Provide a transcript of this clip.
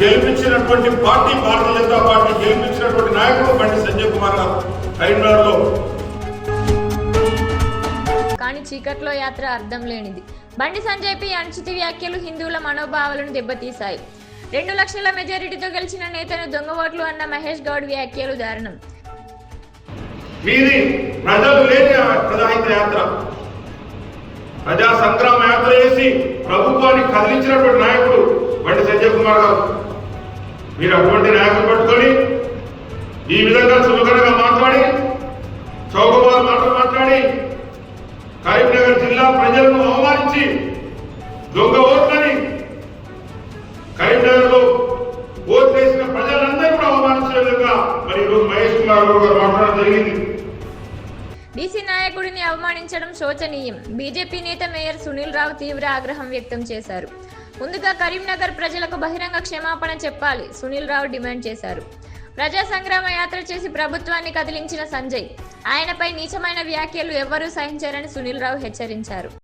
గెలిపించినటువంటి party Bharatiya Janata party గెలిపించినటువంటి నాయకుడు బండి సంజయ్ కుమార్ గారు కరీంనగర్లో కానీ చీకట్లో యాత్ర అర్థం లేనిది. బండి సంజయ్పై అనుచిత వ్యాఖ్యలు హిందువుల మనోభావాలను దెబ్బతీశాయి. రెండు లక్షల మెజారిటీతో గెలిచిన నేతను దొంగ ఓట్లు అన్న మహేష్ గౌడ్ వ్యాఖ్యలు దారుణం. మీది ప్రజలు లేని ప్రజాహిత యాత్ర. ప్రజా సంగ్రామ యాత్ర చేసి ప్రభుత్వాన్ని కదిలించినటువంటి నాయకుడు బండి సంజయ్ కుమార్ గారు. మీరు అటువంటి నాయకులు పట్టుకొని ఈ విధంగా చులకనగా మాట్లాడి చౌకబాబు మాటలు మాట్లాడి కరీంనగర్ జిల్లా ప్రజలను అవమానించి దొంగ ఓట్లని కరీంనగర్లో ఓట్లు వేసిన ప్రజలందరూ కూడా అవమానించే విధంగా మరి ఈరోజు మహేష్ కుమార్ గారు మాట్లాడడం జరిగింది. బీసీ నాయకుడిని అవమానించడం శోచనీయం. బీజేపీ నేత మేయర్ సునీల్ రావు తీవ్ర ఆగ్రహం వ్యక్తం చేశారు. ముందుగా కరీంనగర్ ప్రజలకు బహిరంగ క్షమాపణ చెప్పాలి సునీల్ రావు డిమాండ్ చేశారు. ప్రజా సంగ్రామ యాత్ర చేసి ప్రభుత్వాన్ని కదిలించిన సంజయ్. ఆయనపై నీచమైన వ్యాఖ్యలు ఎవ్వరూ సహించారని సునీల్ రావు హెచ్చరించారు.